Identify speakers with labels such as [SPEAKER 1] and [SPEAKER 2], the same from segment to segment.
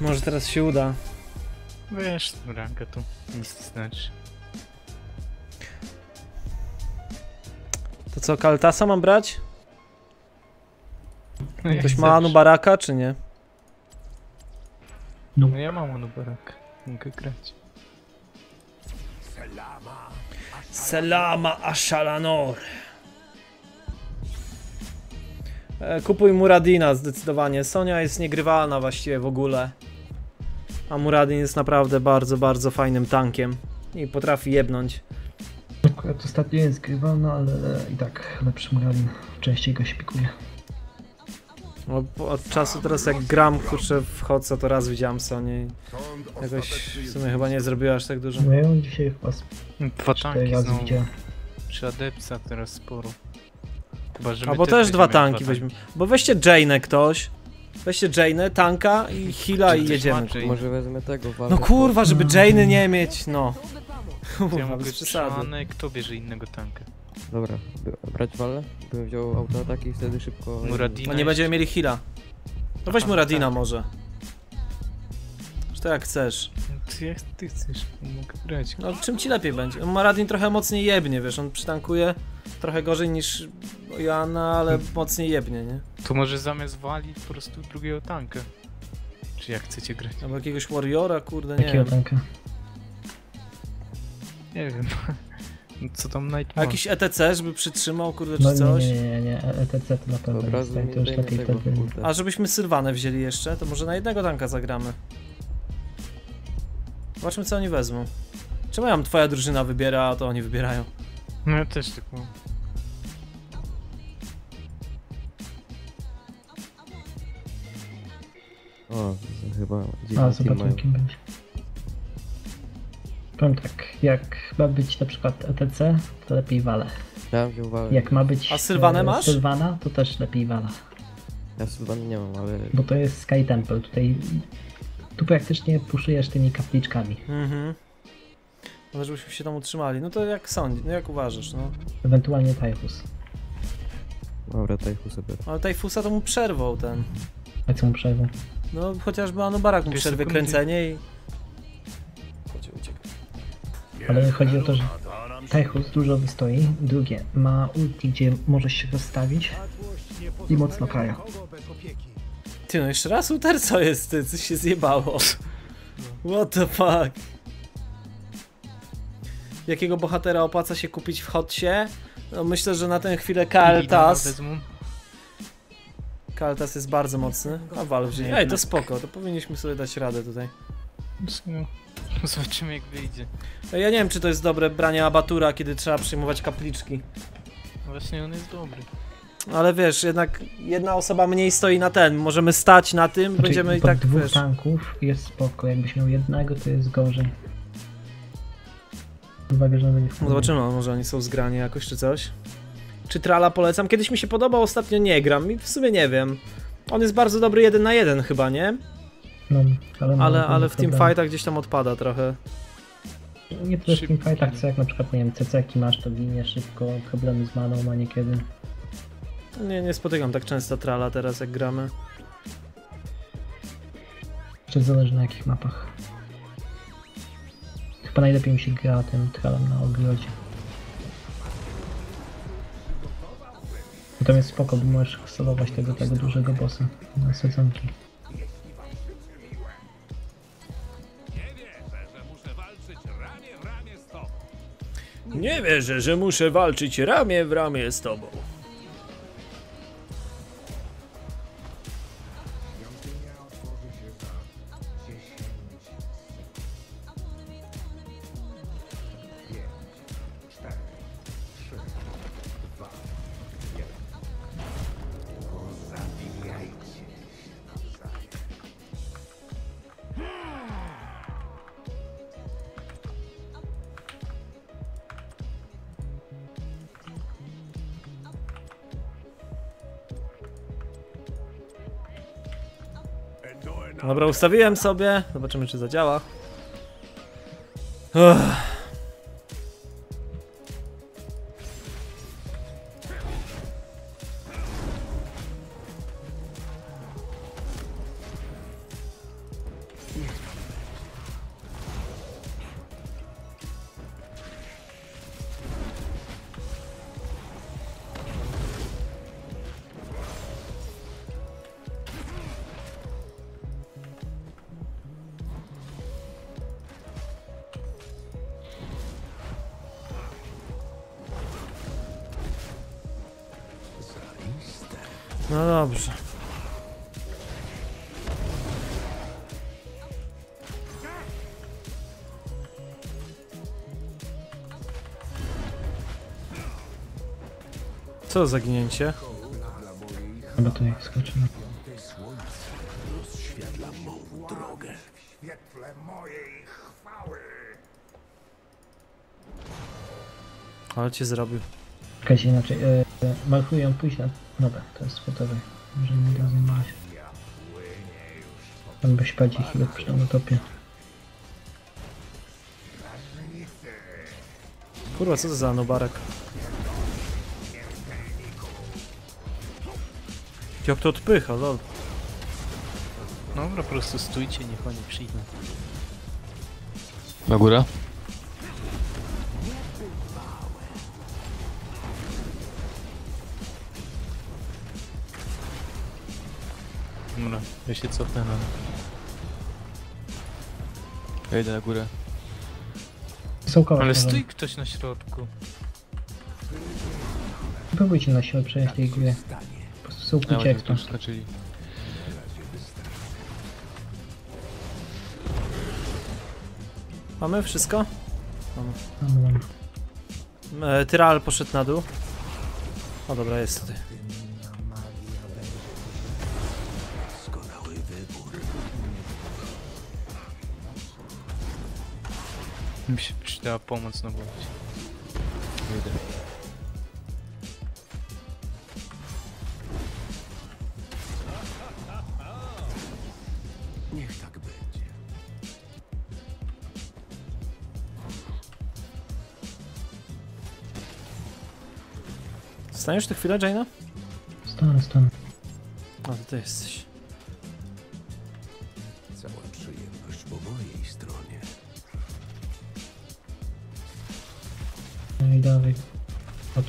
[SPEAKER 1] Może teraz się uda.
[SPEAKER 2] Wiesz, rankę to nic nie znaczy.
[SPEAKER 1] To co, Kaltasa mam brać?
[SPEAKER 2] No
[SPEAKER 1] Ktoś ma. Anubaraka, czy nie?
[SPEAKER 2] No ja mam Anubarak. Mogę grać.
[SPEAKER 1] Selama Ashalanor. E, Kupuj Muradina zdecydowanie. Sonia jest niegrywalna właściwie w ogóle. A Muradin jest naprawdę bardzo, bardzo fajnym tankiem. I potrafi jebnąć.
[SPEAKER 3] Akurat ostatnio jest grywalna, ale i tak lepszy Muralin. Częściej go śpikuje.
[SPEAKER 1] Bo po- Od czasu teraz jak gram kurczę w Hoca, to raz widziałem Sonię i jakoś w sumie chyba nie zrobiła aż tak dużo.
[SPEAKER 3] No ja dzisiaj chyba z
[SPEAKER 2] Dwa tanki znowu.
[SPEAKER 3] widziałem.
[SPEAKER 2] Czy Adepsa teraz sporo. Chyba, że
[SPEAKER 1] Albo
[SPEAKER 2] też
[SPEAKER 1] dwa
[SPEAKER 2] weźmiemy
[SPEAKER 1] tanki weźmy. Bo weźcie Jane'ę ktoś. Weźcie Jane'ę, tanka i heala i jedziemy.
[SPEAKER 4] Może wezmę tego,
[SPEAKER 1] No
[SPEAKER 4] walkę
[SPEAKER 1] kurwa, żeby
[SPEAKER 3] No.
[SPEAKER 1] Jane'y nie mieć, no.
[SPEAKER 2] Ja
[SPEAKER 1] bez przesady.
[SPEAKER 2] przesady. Kto bierze innego tanka?
[SPEAKER 4] Dobra, by- brać walę? Bym wziął autoataki i wtedy szybko...
[SPEAKER 2] Muradina.
[SPEAKER 1] No nie będziemy mieli heala. No weź Muradina
[SPEAKER 2] tak.
[SPEAKER 1] może. Czy to jak chcesz.
[SPEAKER 2] No Ty, jak ty chcesz, mogę grać.
[SPEAKER 1] No czym ci lepiej będzie? Muradin trochę mocniej jebnie, wiesz, on przytankuje trochę gorzej niż Joanna, ale mocniej jebnie, nie?
[SPEAKER 2] To może zamiast wali po prostu drugiego tanka. Czy jak chcecie grać?
[SPEAKER 1] Albo jakiegoś Warriora, kurde, nie
[SPEAKER 3] Takiego
[SPEAKER 1] wiem.
[SPEAKER 3] tanka.
[SPEAKER 2] Nie wiem. No Co tam Night
[SPEAKER 1] A jakiś ETC, żeby przytrzymał, kurde, czy
[SPEAKER 3] No nie,
[SPEAKER 1] coś?
[SPEAKER 3] nie, nie, nie, ETC to na pewno nie
[SPEAKER 4] razu
[SPEAKER 3] stoi,
[SPEAKER 4] nie
[SPEAKER 3] to już lepiej
[SPEAKER 4] tego,
[SPEAKER 3] wtedy.
[SPEAKER 4] kurde.
[SPEAKER 1] A żebyśmy Sylwanę wzięli jeszcze, to może na jednego tanka zagramy. Zobaczmy co oni wezmą. Czemu ja mam twoja drużyna wybiera, a to oni wybierają?
[SPEAKER 2] No ja też tak mam.
[SPEAKER 4] O, chyba
[SPEAKER 3] A,
[SPEAKER 4] mają.
[SPEAKER 3] kim będzie. Powiem tak, jak ma być na przykład ETC, to lepiej Wale.
[SPEAKER 4] Ja bym wziął walę.
[SPEAKER 3] Jak ma być
[SPEAKER 1] A Sylwanę
[SPEAKER 3] e,
[SPEAKER 1] masz?
[SPEAKER 3] Sylwana, to też lepiej Wala.
[SPEAKER 4] Ja Sylwan nie mam, ale...
[SPEAKER 3] Bo to jest Sky Temple, tutaj tu praktycznie puszujesz tymi kapliczkami.
[SPEAKER 1] Mhm. No żebyśmy się tam utrzymali. No to jak sądzisz, no jak uważasz, no.
[SPEAKER 3] Ewentualnie Typhus.
[SPEAKER 4] Dobra, Tajfu sobie.
[SPEAKER 1] Ale Tajfusa to mu przerwał ten.
[SPEAKER 3] A co mu przerwą?
[SPEAKER 1] No chociażby Anubarak mu
[SPEAKER 2] Dwie
[SPEAKER 1] przerwie kręcenie i... Chodź.
[SPEAKER 3] Ale chodzi o to, że Tychus dużo wystoi. Drugie, ma ulti, gdzie możesz się rozstawić i mocno kaja.
[SPEAKER 1] Ty no jeszcze raz Uter co jest, ty, coś się zjebało. What the fuck? Jakiego bohatera opłaca się kupić w Hotsie? No myślę, że na tę chwilę
[SPEAKER 2] Ilidana
[SPEAKER 1] Kaltas. Kaltas jest bardzo mocny. A Valve wzięli. Ej, to spoko, to powinniśmy sobie dać radę tutaj.
[SPEAKER 2] No, Zobaczymy jak wyjdzie.
[SPEAKER 1] Ja nie wiem, czy to jest dobre branie abatura, kiedy trzeba przyjmować kapliczki.
[SPEAKER 2] Właśnie on jest dobry.
[SPEAKER 1] Ale wiesz, jednak jedna osoba mniej stoi na ten. Możemy stać na tym,
[SPEAKER 3] Znaczy,
[SPEAKER 1] będziemy i tak,
[SPEAKER 3] dwóch
[SPEAKER 1] wiesz...
[SPEAKER 3] tanków jest spoko, jakbyś miał jednego, to jest gorzej. Uwaga, że będzie
[SPEAKER 1] No zobaczymy, może oni są zgrani jakoś czy coś. Czy Trala polecam? Kiedyś mi się podobał, ostatnio nie gram i w sumie nie wiem. On jest bardzo dobry jeden na jeden chyba, nie?
[SPEAKER 3] No, ale, ma
[SPEAKER 1] Ale, ale w teamfightach gdzieś tam odpada trochę.
[SPEAKER 3] Nie tyle w teamfightach, co jak na przykład, nie wiem, CC masz, to ginie szybko, problemy z maną ma niekiedy.
[SPEAKER 1] Nie, nie spotykam tak często Trala teraz jak gramy.
[SPEAKER 3] Czy zależy na jakich mapach. Chyba najlepiej mi się gra tym tralem na ogrodzie. Bo tam jest spoko, bo możesz solować tego, tego dużego bossa na sezonki.
[SPEAKER 1] Nie wierzę, że muszę walczyć ramię w ramię z tobą. Dobra, ustawiłem sobie. Zobaczymy, czy zadziała. Uff. No dobrze. Co za ginięcie?
[SPEAKER 3] Chyba tu jak skoczymy.
[SPEAKER 1] Ale cię zrobił.
[SPEAKER 3] Czekajcie inaczej. E, markuję pójść na... Dobra, to jest spotowy. Może nie da zajmować. Tam byś padzi chwilę przy na topie.
[SPEAKER 1] Kurwa, co to za nobarek? Jak to odpycha, lol.
[SPEAKER 2] Dobra, po prostu stójcie, niech oni przyjdą.
[SPEAKER 5] Na górę?
[SPEAKER 2] Dobra, ja się cofnę na...
[SPEAKER 5] Ja idę na górę.
[SPEAKER 3] Sołkować
[SPEAKER 2] Ale
[SPEAKER 3] może.
[SPEAKER 2] stój ktoś na środku.
[SPEAKER 3] Próbujcie na siłę przejąć tej góry. Po prostu
[SPEAKER 5] Ja
[SPEAKER 3] sołkujcie
[SPEAKER 5] oni
[SPEAKER 3] ekstra.
[SPEAKER 5] już skoczyli.
[SPEAKER 1] Mamy wszystko? Mamy.
[SPEAKER 3] Mamy, mamy.
[SPEAKER 1] E, Tyral poszedł na dół. O dobra, jest tutaj.
[SPEAKER 2] Przydała pomoc na bocie.
[SPEAKER 5] Idę.
[SPEAKER 1] Staniesz tu chwilę, Jaina?
[SPEAKER 3] Stanę, stanę.
[SPEAKER 1] A, to ty jesteś.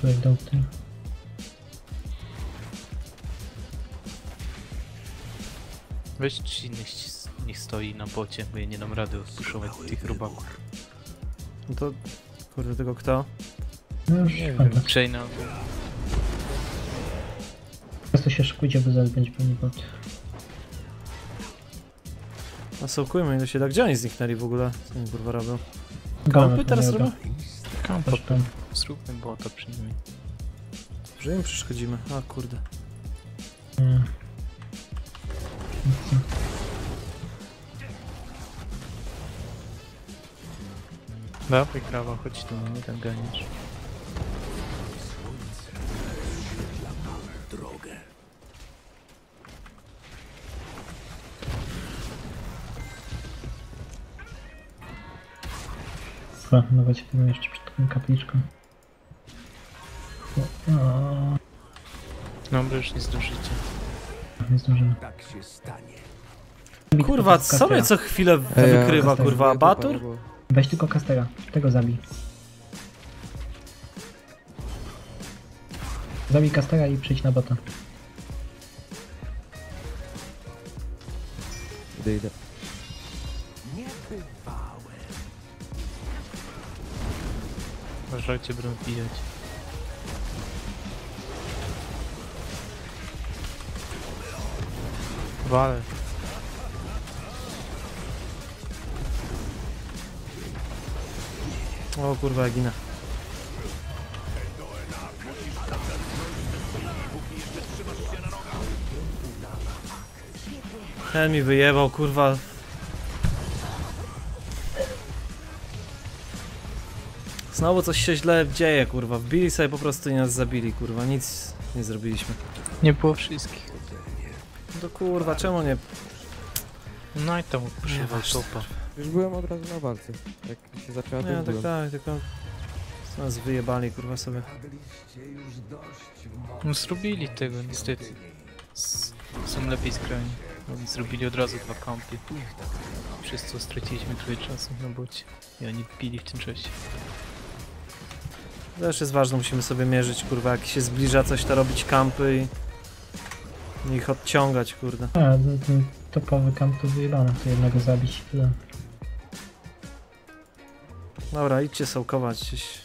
[SPEAKER 3] O tu jak dał ty.
[SPEAKER 2] Weź ci innych niech stoi na bocie, bo ja nie dam rady odpuszować tych robaków.
[SPEAKER 1] No to... Kurde, tego kto?
[SPEAKER 3] No już
[SPEAKER 2] Nie wiem, Chaina...
[SPEAKER 3] Teraz to się szykujcie, bo zaraz będzie pewnie bot.
[SPEAKER 1] Nasołkujmy ile się da. Gdzie oni zniknęli w ogóle? Co oni kurwa robią? Kampy teraz robią?
[SPEAKER 2] Kampa, Zróbmy bota przynajmniej.
[SPEAKER 1] Że im przeszkodzimy. A kurde.
[SPEAKER 3] Nie.
[SPEAKER 2] Dawaj krawa, chodź tu, nie tam
[SPEAKER 3] nawet się tym jeszcze przed tą kapliczką. O, o,
[SPEAKER 2] Dobra, już nie zdążycie.
[SPEAKER 3] nie zdążymy.
[SPEAKER 6] Tak się stanie.
[SPEAKER 1] Kurwa, co mnie co chwilę
[SPEAKER 4] Ej, ja-
[SPEAKER 1] wykrywa, kurwa? Batur?
[SPEAKER 3] Weź tylko Kastera, tego zabij. Zabij Kastera i przyjdź na bota.
[SPEAKER 4] Idę, idę.
[SPEAKER 2] Uważajcie, będą bijać. Wale.
[SPEAKER 1] O kurwa, ja ginę. Ten mi wyjebał, kurwa. Znowu coś się źle dzieje, kurwa. Wbili sobie po prostu i nas zabili, kurwa. Nic nie zrobiliśmy.
[SPEAKER 2] Nie było wszystkich.
[SPEAKER 1] No to kurwa, czemu nie...
[SPEAKER 2] No i tam używał topa.
[SPEAKER 4] Już byłem od razu na walce. Jak się zaczęła, to
[SPEAKER 1] Nie, tak,
[SPEAKER 4] byłem.
[SPEAKER 1] tak, tylko... Nas wyjebali, kurwa, sobie.
[SPEAKER 2] No zrobili tego niestety. S są lepiej skrajni. Oni zrobili od razu dwa kampy. Przez co straciliśmy trochę czasu na bocie. I oni pili w tym czasie.
[SPEAKER 1] Też jest ważne, musimy sobie mierzyć, kurwa, jak się zbliża coś, to robić kampy i ich odciągać, kurde.
[SPEAKER 3] A, ten, ten topowy kamp to wyjebany, to jednego zabić i tyle.
[SPEAKER 1] Dobra, idźcie sołkować gdzieś.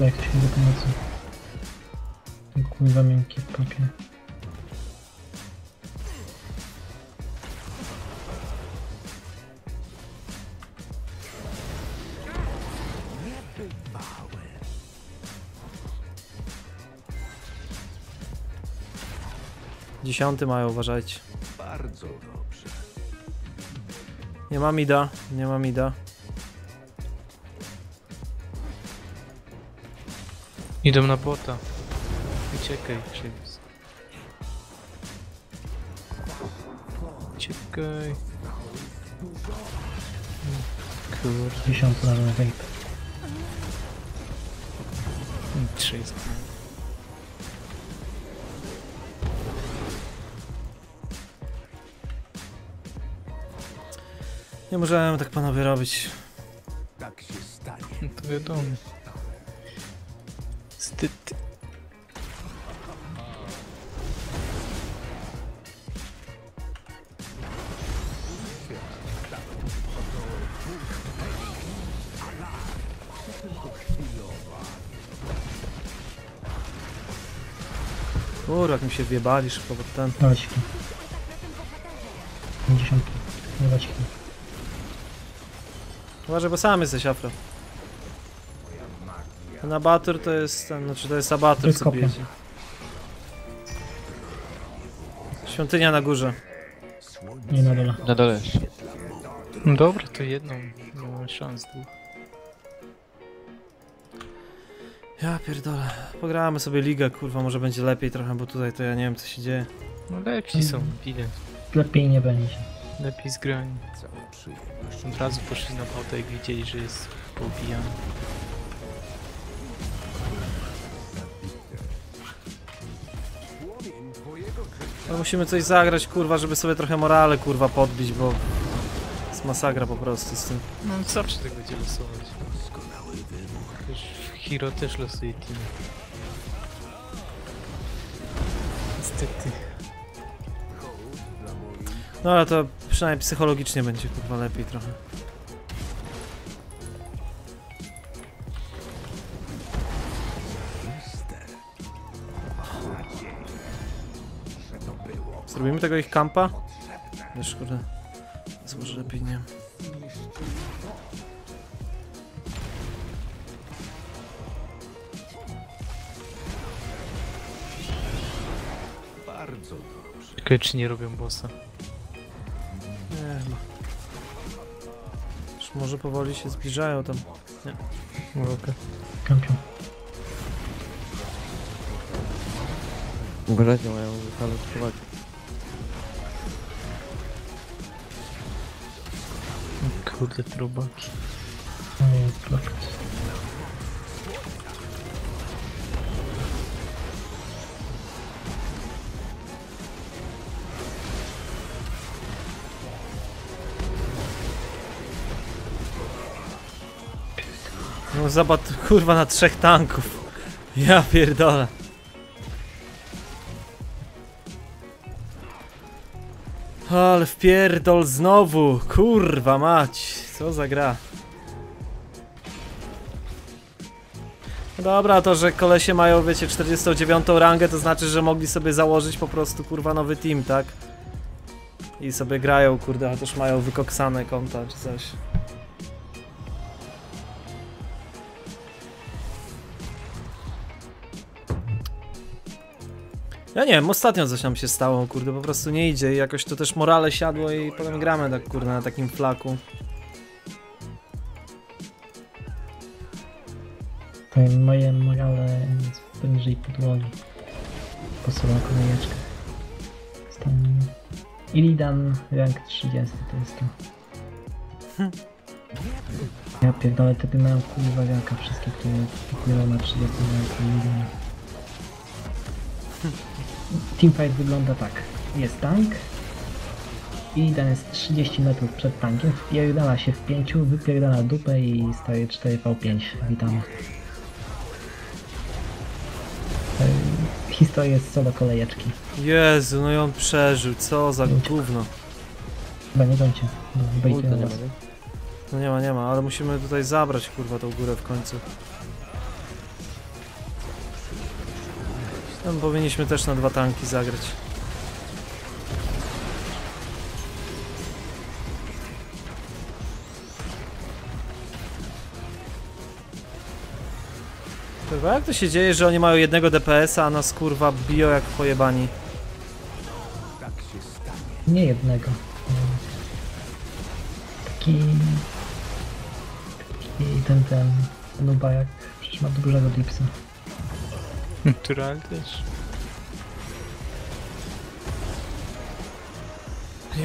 [SPEAKER 3] Jak ktoś mi do pomocy. Kurwa miękki papier.
[SPEAKER 1] Dziesiąty mają, uważajcie.
[SPEAKER 6] Bardzo dobrze.
[SPEAKER 1] Nie ma mida, nie ma mida.
[SPEAKER 2] Idą na bota. Uciekaj, Krzywiec. Uciekaj. Kurde,
[SPEAKER 3] 10 na vape.
[SPEAKER 2] trzy
[SPEAKER 1] Nie możemy tak panowie robić.
[SPEAKER 6] Tak się stanie.
[SPEAKER 2] No to wiadomo. Wstyd.
[SPEAKER 1] Kurwa, jak mi się wjebali szybko pod ten.
[SPEAKER 3] Dawaj ci. 50. Dawaj ci.
[SPEAKER 1] Uważaj, bo sam jesteś afro. Ten abatur to jest ten, znaczy to jest abatur,
[SPEAKER 3] jest
[SPEAKER 1] co bijecie. Świątynia na górze.
[SPEAKER 3] Nie na dole.
[SPEAKER 5] Na dole.
[SPEAKER 2] No dobra, to jedną. Nie mam szans dwóch.
[SPEAKER 1] Ja pierdolę. Pogramy sobie ligę, kurwa, może będzie lepiej trochę, bo tutaj to ja nie wiem co się dzieje.
[SPEAKER 2] No lepsi są, widać.
[SPEAKER 3] Lepiej nie będzie.
[SPEAKER 2] Lepiej.
[SPEAKER 6] Cała przyjemność.
[SPEAKER 2] Od razu poszli na bota jak widzieli, że jest poubijany.
[SPEAKER 1] Ale musimy coś zagrać, kurwa, żeby sobie trochę morale, kurwa, podbić, bo... Jest masakra po prostu z tym.
[SPEAKER 2] No zawsze tak będzie losować. Też Hero też losuje team. Niestety.
[SPEAKER 1] No ale to przynajmniej psychologicznie będzie, kurwa, lepiej trochę. Zrobimy tego ich kampa? Wiesz, kurde. Złożę lepiej, nie.
[SPEAKER 6] Bardzo dobrze.
[SPEAKER 2] Ciekawe czy nie robią bossa.
[SPEAKER 1] Może powoli się zbliżają tam.
[SPEAKER 2] Mogę.
[SPEAKER 3] Kampion.
[SPEAKER 4] Uważajcie, mają sprowadzić.
[SPEAKER 2] Kurde, trubaki.
[SPEAKER 1] Zobacz, kurwa, na trzech tanków. Ja pierdolę. Ale wpierdol znowu, kurwa mać, co za gra. Dobra, to że kolesie mają, wiecie, 49 rangę, to znaczy, że mogli sobie założyć po prostu, kurwa, nowy team, tak? I sobie grają, kurde, chociaż mają wykoksane konta czy coś. Ja nie wiem, ostatnio coś nam się stało, kurde, po prostu nie idzie i jakoś to też morale siadło i potem gramy tak, kurde, na takim flaku.
[SPEAKER 3] Moje morale jest poniżej podłogi. Posuwam kolejeczkę. Stan... Illidan, rank 30 to jest to. Ja pierdolę, te mają kurwa ranka wszystkie, które pikują na 30 ranku Illidana. Teamfight wygląda tak. Jest tank. Illidan jest 30 metrów przed tankiem, wpierdala się w pięciu, wypierdala dupę i staje 4v5. Witamy. Ej, Historia z solo kolejeczki.
[SPEAKER 1] Jezu, no i on przeżył, co za gówno.
[SPEAKER 3] Chyba nie dojdzie, bo
[SPEAKER 4] ma, nie?
[SPEAKER 1] No nie ma, nie ma, ale musimy tutaj zabrać, kurwa, tą górę w końcu. No, powinniśmy też na dwa tanki zagrać. Kurwa, jak to się dzieje, że oni mają jednego DPS-a, a nas kurwa biją jak pojebani?
[SPEAKER 6] Tak się stanie.
[SPEAKER 3] Nie jednego. Taki... Taki ten, ten... Nuba jak... Przecież ma dużego dipsa.
[SPEAKER 2] Natural też.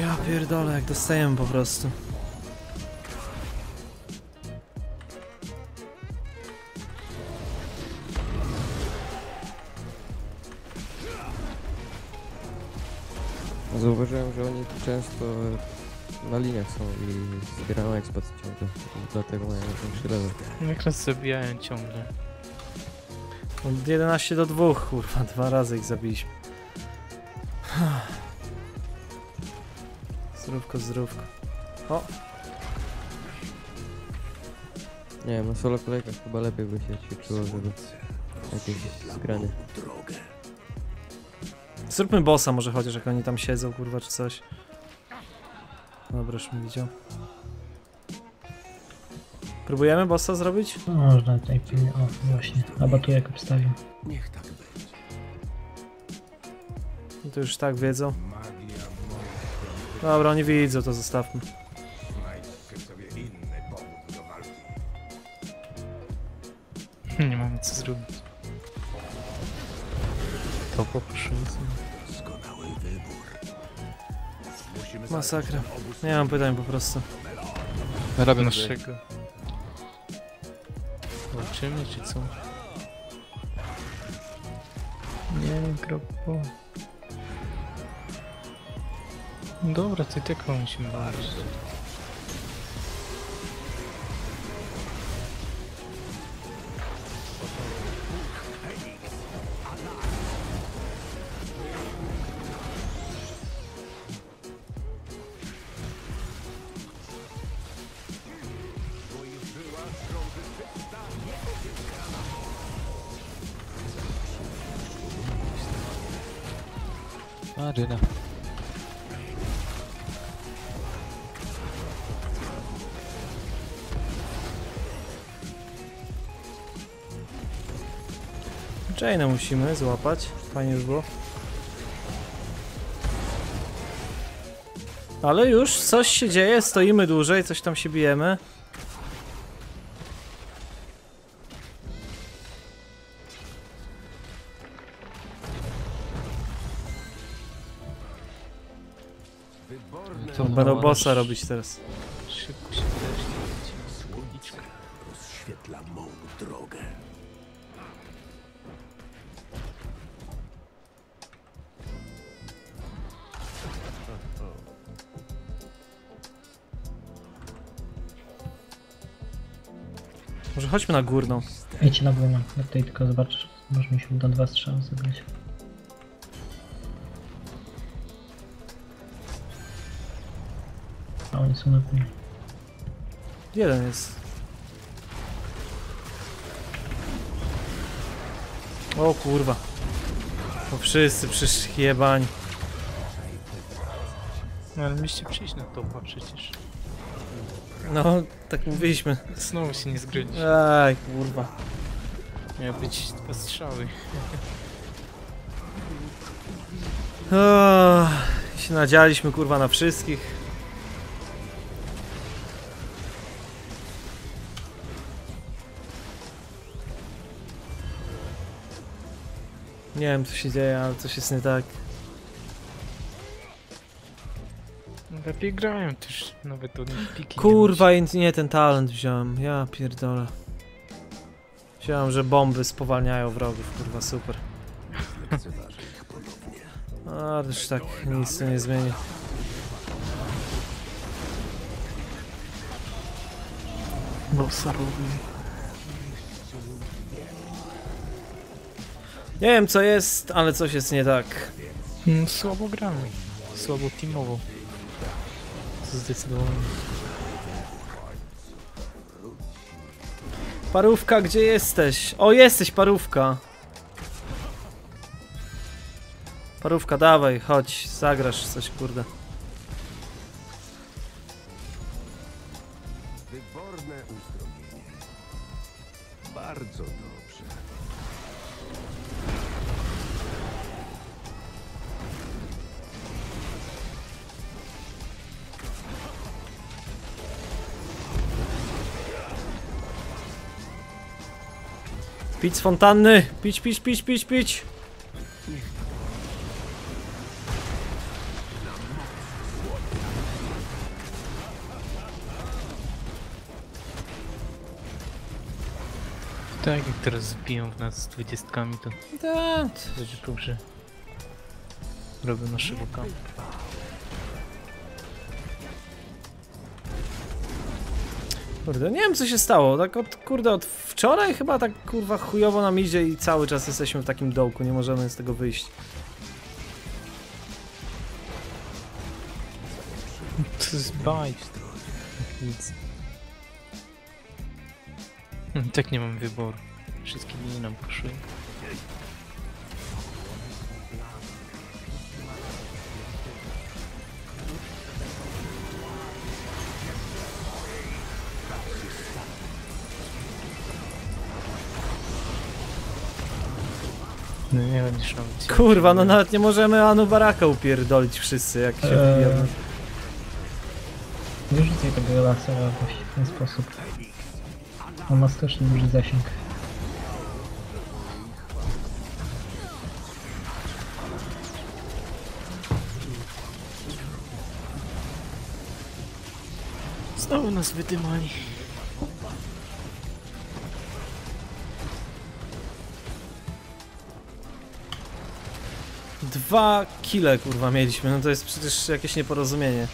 [SPEAKER 1] Ja pierdolę, jak dostajemy po prostu.
[SPEAKER 4] Zauważyłem, że oni często na liniach są i zbierają ekspert ciągle. Dlatego mają większy level.
[SPEAKER 2] Jak nas zabijają ciągle.
[SPEAKER 1] Od 11 do 2, kurwa, dwa razy ich zabiliśmy. Zdrówko, zdrówko. O,
[SPEAKER 4] Nie wiem, na solo kolejkach chyba lepiej by się ćwiczyło, żeby jakieś zgranie.
[SPEAKER 1] Zróbmy bossa może chociaż, jak oni tam siedzą, kurwa, czy coś. Dobra, już mi widział. Próbujemy bossa zrobić?
[SPEAKER 3] No, można tutaj pilnie... O, właśnie. Albo tu jak obstawił.
[SPEAKER 6] Niech tak będzie.
[SPEAKER 1] No to już tak wiedzą. Dobra, oni widzą, to zostawmy.
[SPEAKER 2] Nie mamy co zrobić. To poproszę.
[SPEAKER 1] Masakra. Nie mam pytań po prostu.
[SPEAKER 5] Robię
[SPEAKER 2] Naszego. Walczymy czy co? Nie, grobo. Dobra, to i tak musimy walczyć.
[SPEAKER 5] A, Dyna.
[SPEAKER 1] Jane'a musimy złapać. Fajnie by było. Ale już coś się dzieje, stoimy dłużej, coś tam się bijemy. To będą bossa robić teraz.
[SPEAKER 2] Szybko się
[SPEAKER 6] słońce rozświetla mą drogę.
[SPEAKER 1] Może chodźmy na górną.
[SPEAKER 3] Idź na górę. Ja tutaj tylko zobaczysz. Może mi się uda dwa strzały zagrać. Oni są na górze.
[SPEAKER 1] Jeden jest. O kurwa. To wszyscy przyszli jebani.
[SPEAKER 2] No ale mieliście przyjść na topa przecież.
[SPEAKER 1] No, tak mówiliśmy.
[SPEAKER 2] Znowu się nie zgryźć.
[SPEAKER 1] Ej, kurwa.
[SPEAKER 2] Miały być dwa strzały.
[SPEAKER 1] O, się nadzialiśmy kurwa na wszystkich. Nie wiem co się dzieje, ale coś jest nie tak.
[SPEAKER 2] Lepiej grają też nawet od nich piki. nie
[SPEAKER 1] Kurwa, i nie ten talent wziąłem. Ja pierdolę. Wziąłem, że bomby spowalniają wrogów, kurwa, super. A, już tak nic to nie zmieni.
[SPEAKER 2] Bossa robi.
[SPEAKER 1] Nie wiem co jest, ale coś jest nie tak.
[SPEAKER 2] Mm, słabo gramy. Słabo teamowo. Zdecydowanie.
[SPEAKER 1] Parówka, gdzie jesteś? O, jesteś, parówka. Parówka, dawaj, chodź, zagrasz coś, kurde.
[SPEAKER 6] Wyborne uzdrowienie. Bardzo dobrze.
[SPEAKER 1] Pić z fontanny! Pić, pić, pić, pić, pić!
[SPEAKER 2] Tak, jak teraz zbiją w nas z dwudziestkami, to
[SPEAKER 1] Tak.
[SPEAKER 2] będzie dobrze. Robią naszego kampa.
[SPEAKER 1] Kurde, nie wiem co się stało, tak od, kurde, od wczoraj chyba tak kurwa chujowo nam idzie i cały czas jesteśmy w takim dołku, nie możemy z tego wyjść.
[SPEAKER 2] To jest bajt. Nic. Tak nie mam wyboru. Wszystkie linie nam poszły. No nie będziesz
[SPEAKER 1] Kurwa, no nawet nie możemy Anu Baraka upierdolić wszyscy, jak się
[SPEAKER 3] Eee. Nie rzucaj tego lasera właśnie w ten sposób. On ma strasznie duży zasięg.
[SPEAKER 2] Znowu nas wydymali.
[SPEAKER 1] Dwa kile kurwa mieliśmy, no to jest przecież jakieś nieporozumienie.